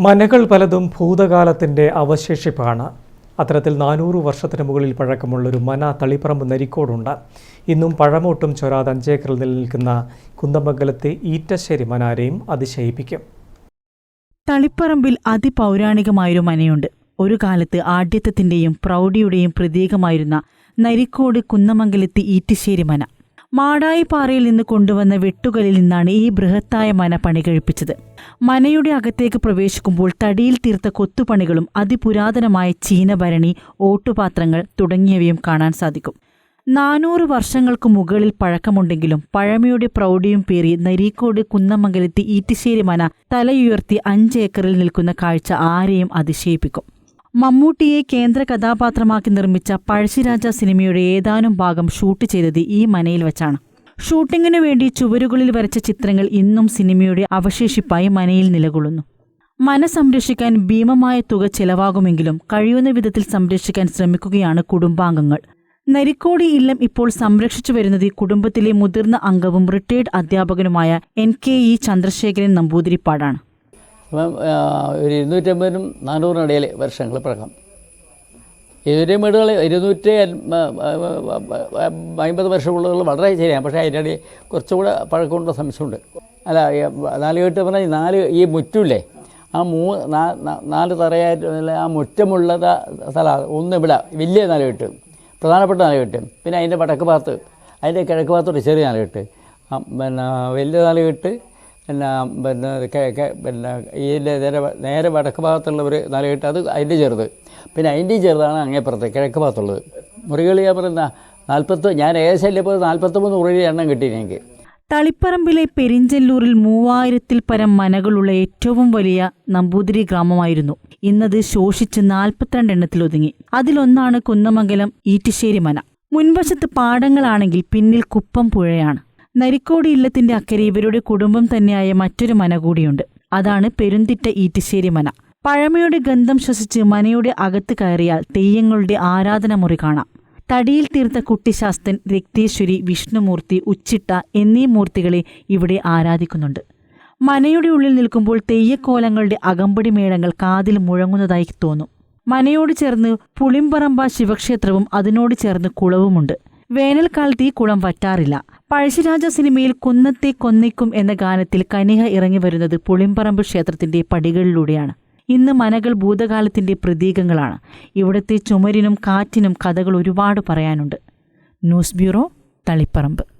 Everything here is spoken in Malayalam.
മനകൾ പലതും ഭൂതകാലത്തിന്റെ അവശേഷിപ്പാണ്. അത്തരത്തിൽ നാനൂറ് വർഷത്തിന് മുകളിൽ പഴക്കമുള്ളൊരു മന തളിപ്പറമ്പ് നരിക്കോടുണ്ട്. ഇന്നും പഴമൊട്ടും ചൊരാതെ അഞ്ചേക്കറിൽ നിലനിൽക്കുന്ന കുന്തമംഗലത്തെ ഈറ്റശ്ശേരി മനാരെയും അതിശയിപ്പിക്കും. തളിപ്പറമ്പിൽ അതിപൗരാണികമായൊരു മനയുണ്ട്. ഒരു കാലത്ത് ആഢ്യത്വത്തിന്റെയും പ്രൗഢിയുടെയും പ്രതീകമായിരുന്ന നരിക്കോട് കുന്നമംഗലത്തെ ഈറ്റശ്ശേരി മന. മാടായിപ്പാറയിൽ നിന്ന് കൊണ്ടുവന്ന വെട്ടുകലിൽ നിന്നാണ് ഈ ബൃഹത്തായ മന പണി കഴിപ്പിച്ചത്. മനയുടെ അകത്തേക്ക് പ്രവേശിക്കുമ്പോൾ തടിയിൽ തീർത്ത കൊത്തുപണികളും അതിപുരാതനമായ ചീനഭരണി ഓട്ടുപാത്രങ്ങൾ തുടങ്ങിയവയും കാണാൻ സാധിക്കും. നാനൂറ് വർഷങ്ങൾക്ക് മുകളിൽ പഴക്കമുണ്ടെങ്കിലും പഴമയുടെ പ്രൗഢിയും പേറി നരീക്കോട് കുന്നമംഗലത്തി ഈറ്റിശ്ശേരി മന തലയുയർത്തി അഞ്ചേക്കറിൽ നിൽക്കുന്ന കാഴ്ച ആരെയും അതിശയിപ്പിക്കും. മമ്മൂട്ടിയെ കേന്ദ്ര കഥാപാത്രമാക്കി നിർമ്മിച്ച പഴശ്ശിരാജ സിനിമയുടെ ഏതാനും ഭാഗം ഷൂട്ട് ചെയ്തത് ഈ മനയിൽ വെച്ചാണ്. ഷൂട്ടിങ്ങിനു വേണ്ടി ചുവരുകളിൽ വരച്ച ചിത്രങ്ങൾ ഇന്നും സിനിമയുടെ അവശേഷിപ്പായി മനയിൽ നിലകൊള്ളുന്നു. മന സംരക്ഷിക്കാൻ ഭീമമായ തുക ചെലവാകുമെങ്കിലും കഴിയുന്ന വിധത്തിൽ സംരക്ഷിക്കാൻ ശ്രമിക്കുകയാണ് കുടുംബാംഗങ്ങൾ. നരിക്കോടി ഇല്ലം ഇപ്പോൾ സംരക്ഷിച്ചു വരുന്നത് കുടുംബത്തിലെ മുതിർന്ന അംഗവും റിട്ടയർഡ് അധ്യാപകനുമായ എൻ കെ ഇ ചന്ദ്രശേഖരൻ നമ്പൂതിരിപ്പാടാണ്. അപ്പം ഒരു ഇരുന്നൂറ്റമ്പതിനും നാനൂറിനും ഇടയിൽ വർഷങ്ങൾ പഴക്കം. ഇരുന്നൂറ്റി വീടുകൾ ഇരുന്നൂറ്റി അമ്പത് വർഷമുള്ളതുകൾ വളരെ ശരിയാണ്. പക്ഷേ അതിന്റെ ഇടയിൽ കുറച്ചുകൂടെ പഴക്കമുള്ള സംശയമുണ്ട്. അല്ല നാല് കെട്ട് പറഞ്ഞാൽ നാല് ഈ മുറ്റില്ലേ? ആ മൂ നാല് തറയായിട്ട് ആ മുറ്റമുള്ള സ്ഥലമാണ് ഒന്ന് ഇവിടെ വലിയ നാല് കെട്ട് പ്രധാനപ്പെട്ട നാല് കെട്ട്. പിന്നെ അതിന്റെ വടക്ക് ഭാഗത്ത് അതിന്റെ കിഴക്ക് ഭാഗത്തോട്ട് ചെറിയ നാല് കെട്ട്. പിന്നെ വലിയ നാലുകെട്ട് പിന്നെ പിന്നെ കെ- പിന്നെ ഇതിന്റെ നേരെ നേരെ വടക്ക് ഭാഗത്തുള്ളവർ നാലുകെട്ട് അത് അതിന്റെ ചെറുത്. പിന്നെ അതിന്റെയും ചെറുതാണ് അങ്ങേപ്പുറത്ത് കിഴക്ക് ഭാഗത്തുള്ളത്. മുറികൾ ഞാൻ പറയുന്ന നാൽപ്പത്തി ഞാൻ ഏകദേശം ഇല്ലപ്പോൾ നാൽപ്പത്തൊമ്പത് മുറിയിൽ എണ്ണം കിട്ടി എനിക്ക്. തളിപ്പറമ്പിലെ പെരിഞ്ചല്ലൂരിൽ മൂവായിരത്തിൽ പരം മനകളുള്ള ഏറ്റവും വലിയ നമ്പൂതിരി ഗ്രാമമായിരുന്നു. ഇന്നത് ശോഷിച്ച് നാൽപ്പത്തിരണ്ട് എണ്ണത്തിൽ ഒതുങ്ങി. അതിലൊന്നാണ് കുന്നമംഗലം ഈറ്റിശ്ശേരി മന. മുൻവശത്ത് പാടങ്ങളാണെങ്കിൽ പിന്നിൽ കുപ്പം പുഴയാണ്. നരിക്കോട് ഇല്ലത്തിന്റെ അക്കരെ ഇവരുടെ കുടുംബം തന്നെയായ മറ്റൊരു മന കൂടിയുണ്ട്. അതാണ് പെരുന്തിട്ട ഈറ്റിശ്ശേരി മന. പഴമയുടെ ഗന്ധം ശ്വസിച്ച് മനയുടെ അകത്ത് കയറിയാൽ തെയ്യങ്ങളുടെ ആരാധനമുറി കാണാം. തടിയിൽ തീർത്ത കുട്ടിശാസ്തൻ രക്തേശ്വരി വിഷ്ണുമൂർത്തി ഉച്ചിട്ട എന്നീ മൂർത്തികളെ ഇവിടെ ആരാധിക്കുന്നുണ്ട്. മനയുടെ ഉള്ളിൽ നിൽക്കുമ്പോൾ തെയ്യക്കോലങ്ങളുടെ അകമ്പടി മേളങ്ങൾ കാതിൽ മുഴങ്ങുന്നതായി തോന്നും. മനയോട് ചേർന്ന് പുളിമ്പറമ്പ ശിവക്ഷേത്രവും അതിനോട് ചേർന്ന് കുളവുമുണ്ട്. വേനൽക്കാലത്ത് ഈ കുളം വറ്റാറില്ല. പഴശ്ശിരാജ സിനിമയിൽ കുന്നത്തെ കൊന്നിക്കും എന്ന ഗാനത്തിൽ കനിഹ ഇറങ്ങി വരുന്നത് പുളിമ്പറമ്പ് ക്ഷേത്രത്തിന്റെ പടികളിലൂടെയാണ്. ഇന്ന് മനകൾ ഭൂതകാലത്തിന്റെ പ്രതീകങ്ങളാണ്. ഇവിടുത്തെ ചുമരിനും കാറ്റിനും കഥകൾ ഒരുപാട് പറയാനുണ്ട്. News bureau Taliparamba.